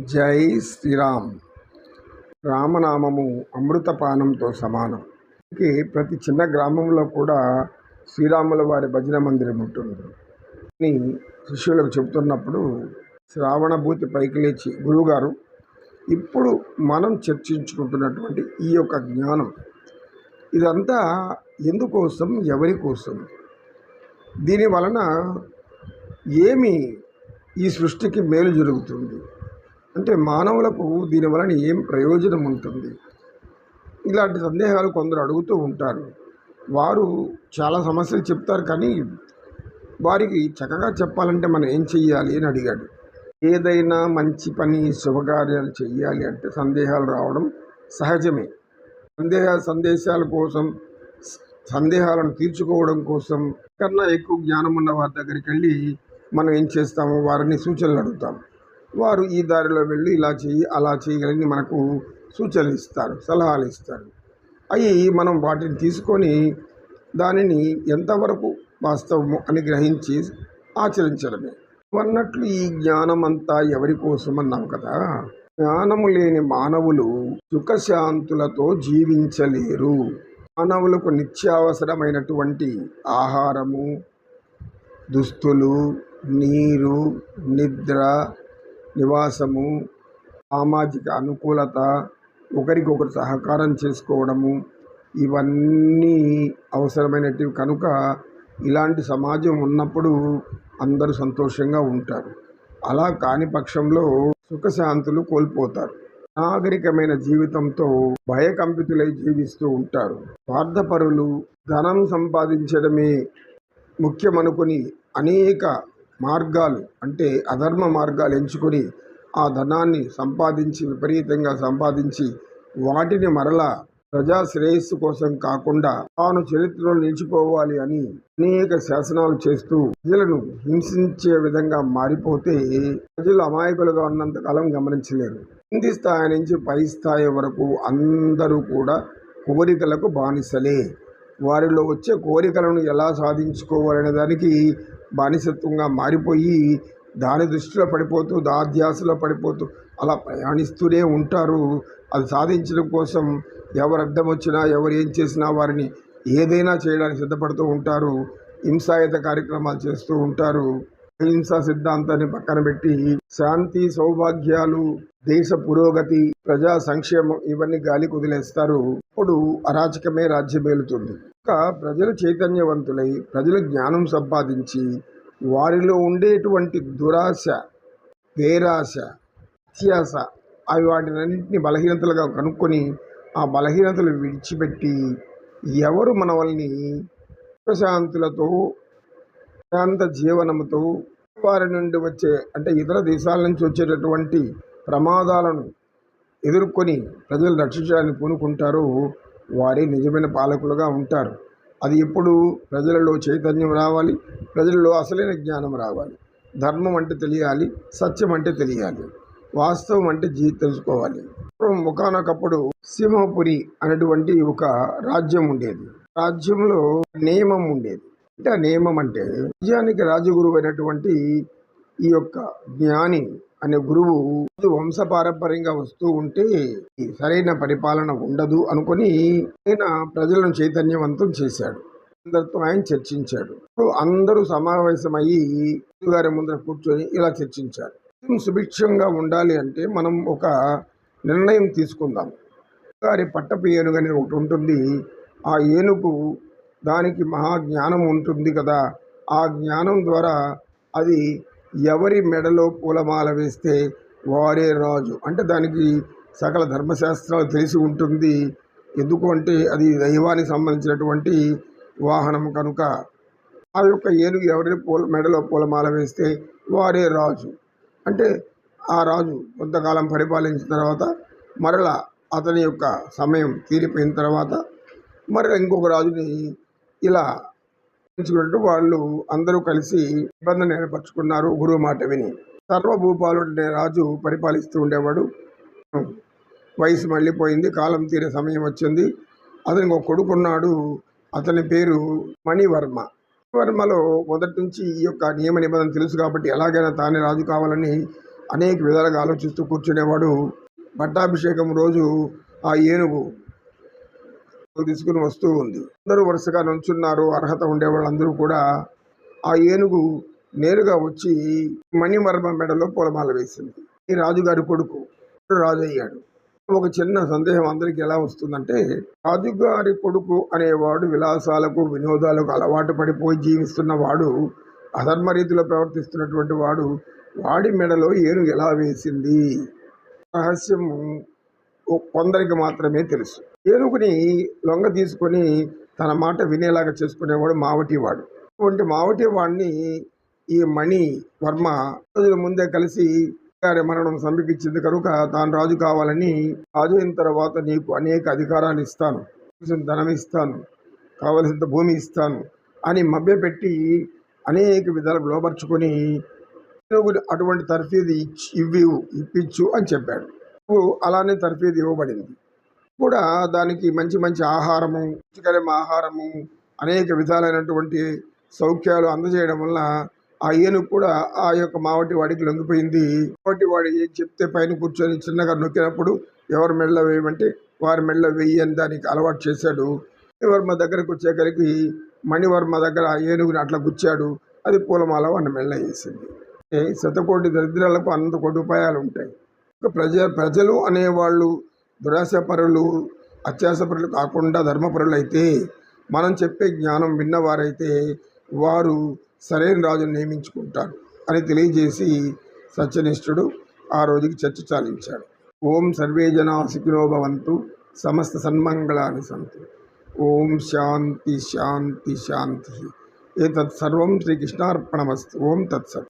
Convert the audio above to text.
జై శ్రీరామ్. రామనామము అమృతపానంతో సమానం. ప్రతి చిన్న గ్రామంలో కూడా శ్రీరాముల వారి భజన మందిరం ఉంటుంది. అని శిష్యులకు చెబుతున్నప్పుడు శ్రావణభూతి పైకి లేచి గురువుగారు ఇప్పుడు మనం చర్చించుకుంటున్నటువంటి ఈ యొక్క జ్ఞానం ఇదంతా ఎందుకోసం ఎవరి కోసం? దీని వలన ఏమి ఈ సృష్టికి మేలు జరుగుతుంది? అంటే మానవులకు దీనివలన ఏం ప్రయోజనం ఉంటుంది? ఇలాంటి సందేహాలు కొందరు అడుగుతూ ఉంటారు. వారు చాలా సమస్యలు చెప్తారు కానీ వారికి చక్కగా చెప్పాలంటే మనం ఏం చెయ్యాలి అని అడిగాడు. ఏదైనా మంచి పని శుభకార్యాలు చెయ్యాలి అంటే సందేహాలు రావడం సహజమే. సందేహ సందేశాల కోసం సందేహాలను తీర్చుకోవడం కోసం కన్నా ఎక్కువ జ్ఞానం ఉన్న వారి దగ్గరికి వెళ్ళి మనం ఏం చేస్తాము? వారిని సూచనలు అడుగుతాం వారు ఈ దారిలో వెళ్ళి ఇలా చేయి అలా చేయగలని మనకు సూచనలు ఇస్తారు సలహాలు ఇస్తారు. అవి మనం వాటిని తీసుకొని దానిని ఎంతవరకు వాస్తవము అని గ్రహించి ఆచరించడమే. అన్నట్లు ఈ జ్ఞానం అంతా ఎవరి కోసం అన్నాం కదా? జ్ఞానము లేని మానవులు సుఖశాంతులతో జీవించలేరు. మానవులకు నిత్యావసరమైనటువంటి ఆహారము దుస్తులు నీరు నిద్ర నివాసము సామాజిక అనుకూలత ఒకరికొకరు సహకారం చేసుకోవడము ఇవన్నీ అవసరమైనటివి. కనుక ఇలాంటి సమాజం ఉన్నప్పుడు అందరూ సంతోషంగా ఉంటారు. అలా కాని పక్షంలో సుఖశాంతులు కోల్పోతారు. నాగరికమైన జీవితంతో భయకంపితులై జీవిస్తూ ఉంటారు. స్వార్థపరులు ధనం సంపాదించడమే ముఖ్యమనుకొని అనేక మార్గాలు అంటే అధర్మ మార్గాలు ఎంచుకొని ఆ ధనాన్ని సంపాదించి విపరీతంగా సంపాదించి వాటిని మరలా ప్రజా శ్రేయస్సు కోసం కాకుండా తాను చరిత్రలో నిలిచిపోవాలి అని అనేక శాసనాలు చేస్తూ ప్రజలను హింసించే విధంగా మారిపోతే ప్రజలు అమాయకులుగా ఉన్నంత కాలం గమనించలేరు. కింది స్థాయి నుంచి పై స్థాయి వరకు అందరూ కూడా కోరికలకు బానిసలే. వారిలో వచ్చే కోరికలను ఎలా సాధించుకోవాలనే దానికి బానిసత్వంగా మారిపోయి దాని దృష్టిలో పడిపోతూ దాధ్యాసలో పడిపోతూ అలా ప్రయాణిస్తూనే ఉంటారు. అది సాధించడం కోసం ఎవరు అడ్డం వచ్చినా ఎవరు ఏం చేసినా వారిని ఏదైనా చేయడానికి సిద్ధపడుతూ ఉంటారు. హింసాయుత కార్యక్రమాలు చేస్తూ ఉంటారు. అహింసా సిద్ధాంతాన్ని పక్కన పెట్టి శాంతి సౌభాగ్యాలు దేశ పురోగతి ప్రజా సంక్షేమం ఇవన్నీ గాలి కుదిలేస్తారు. అప్పుడు అరాచకమే రాజ్యమేలుతుంది ప్రజలు చైతన్యవంతులై ప్రజలు జ్ఞానం సంపాదించి వారిలో ఉండేటువంటి దురాశ పేరాశ అత్యాస అవి వాటినన్నింటినీ బలహీనతలుగా కనుక్కొని ఆ బలహీనతలు విడిచిపెట్టి ఎవరు మనవల్ని ప్రశాంతులతో శాంత జీవనముతో వారి నుండి వచ్చే అంటే ఇతర దేశాల నుంచి వచ్చేటటువంటి ప్రమాదాలను ఎదుర్కొని ప్రజలు రక్షించడానికి పూనుకుంటారో వారే నిజమైన పాలకులుగా ఉంటారు. అది ఎప్పుడు ప్రజలలో చైతన్యం రావాలి ప్రజలలో అసలైన జ్ఞానం రావాలి. ధర్మం అంటే తెలియాలి సత్యం అంటే తెలియాలి వాస్తవం అంటే జీ తెలుసుకోవాలి. ఒకనొకప్పుడు సింహపురి అనేటువంటి ఒక రాజ్యం ఉండేది. రాజ్యంలో నియమం ఉండేది. అంటే ఆ నియమం అంటే నిజానికి రాజగురువు అయినటువంటి ఈ యొక్క జ్ఞాని అనే గురువు వంశపారంపర్యంగా వస్తూ ఉంటే సరైన పరిపాలన ఉండదు అనుకొని ఆయన ప్రజలను చైతన్యవంతం చేశాడు. అందరితో ఆయన చర్చించాడు. అందరూ సమావేశమయ్యి గారి ముందర కూర్చొని ఇలా చర్చించారు. సుభిక్షంగా ఉండాలి అంటే మనం ఒక నిర్ణయం తీసుకుందాం. గారి పట్టపు ఏనుగు అనేది ఒకటి ఉంటుంది. ఆ ఏనుగు దానికి మహాజ్ఞానం ఉంటుంది కదా. ఆ జ్ఞానం ద్వారా అది ఎవరి మెడలో పూలమాల వేస్తే వారే రాజు. అంటే దానికి సకల ధర్మశాస్త్రాలు తెలిసి ఉంటుంది. ఎందుకు అంటే అది దైవానికి సంబంధించినటువంటి వాహనం కనుక. ఆ యొక్క ఏనుగు ఎవరి పూల మెడలో పూలమాల వేస్తే వారే రాజు. అంటే ఆ రాజు కొంతకాలం పరిపాలించిన తర్వాత మరలా అతని యొక్క సమయం తీరిపోయిన తర్వాత మరి ఇంకొక రాజుని ఇలా ఎంచుకున్నట్టు వాళ్ళు అందరూ కలిసి నిబంధన ఏర్పరచుకున్నారు గురువు మాట విని. సర్వభూపాలు అనే రాజు పరిపాలిస్తూ ఉండేవాడు. వయసు మళ్ళీపోయింది కాలం తీరే సమయం వచ్చింది. అతనికి ఒక కొడుకున్నాడు అతని పేరు మణివర్మ. వర్మలో మొదటి నుంచి ఈ యొక్క నియమ నిబంధన తెలుసు కాబట్టి ఎలాగైనా తానే రాజు కావాలని అనేక విధాలుగా ఆలోచిస్తూ కూర్చునేవాడు. పట్టాభిషేకం రోజు ఆ ఏనుగు తీసుకుని వస్తూ ఉంది. అందరూ వరుసగా నుంచున్నారు. అర్హత ఉండే వాళ్ళందరూ కూడా ఆ ఏనుగు నేరుగా వచ్చి మణిమర్మ మెడలో పూలమాల వేసింది. ఈ రాజుగారి కొడుకు రాజు అయ్యాడు ఒక చిన్న సందేహం అందరికీ ఎలా వస్తుందంటే రాజుగారి కొడుకు అనేవాడు విలాసాలకు వినోదాలకు అలవాటు పడిపోయి జీవిస్తున్న వాడు అధర్మ రీతిలో ప్రవర్తిస్తున్నటువంటి వాడు వాడి మెడలో ఏనుగు ఎలా వేసింది? రహస్యము కొందరికి మాత్రమే తెలుసు. ఏనుగుని లొంగ తీసుకొని తన మాట వినేలాగా చేసుకునేవాడు మావటివాడు. అటువంటి మావటివాడిని ఈ మణి వర్మ రోజుల ముందే కలిసి గారి మరణం సమీపించింది. కనుక తాను రాజు కావాలని రాజు అయిన తర్వాత నీకు అనేక అధికారాలు ఇస్తాను. కావలసిన ధనం ఇస్తాను. కావలసినంత భూమి ఇస్తాను అని మభ్యపెట్టి అనేక విధాలు లోపరుచుకొని ఏనుగుని అటువంటి తర్ఫీదు ఇచ్చి ఇవ్వు ఇప్పించు అని చెప్పాడు. అలానే తర్ఫీదు ఇవ్వబడింది. కూడా దానికి మంచి మంచి ఆహారము రుచికరం ఆహారము అనేక విధాలైనటువంటి సౌఖ్యాలు అందజేయడం వల్ల ఆ ఏనుగు కూడా ఆ యొక్క మావటి వాడికి లొంగిపోయింది. మావటి వాడు ఏం చెప్తే పైన కూర్చొని చిన్నగా నొక్కినప్పుడు ఎవరి మెళ్ళ వేయమంటే వారి మెడలో వెయ్యి అని దానికి అలవాటు చేశాడు. మణివర్మ దగ్గరకు వచ్చేసరికి మణివర్మ దగ్గర ఆ ఏనుగుని అట్లా గుచ్చాడు. అది పూలమాల వాడిని మెళ్ళ వేసింది. శతకోటి దరిద్రాలకు అనంత కోటి ఉపాయాలు ఉంటాయి. ఒక ప్రజ ప్రజలు అనేవాళ్ళు దురాశపరులు అత్యాసపరులు కాకుండా ధర్మపరులు అయితే మనం చెప్పే జ్ఞానం విన్నవారైతే వారు సరైన రాజును నియమించుకుంటారు అని తెలియజేసి సత్యనిష్ఠుడు ఆ రోజుకి చర్చ చాలించాడు. ఓం సర్వే జనా భవంతు సమస్త సన్మంగళాన్ని సంతు. ఓం శాంతి శాంతి శాంతి. ఏతత్ సర్వం శ్రీకృష్ణార్పణమస్తు. ఓం తత్సత్.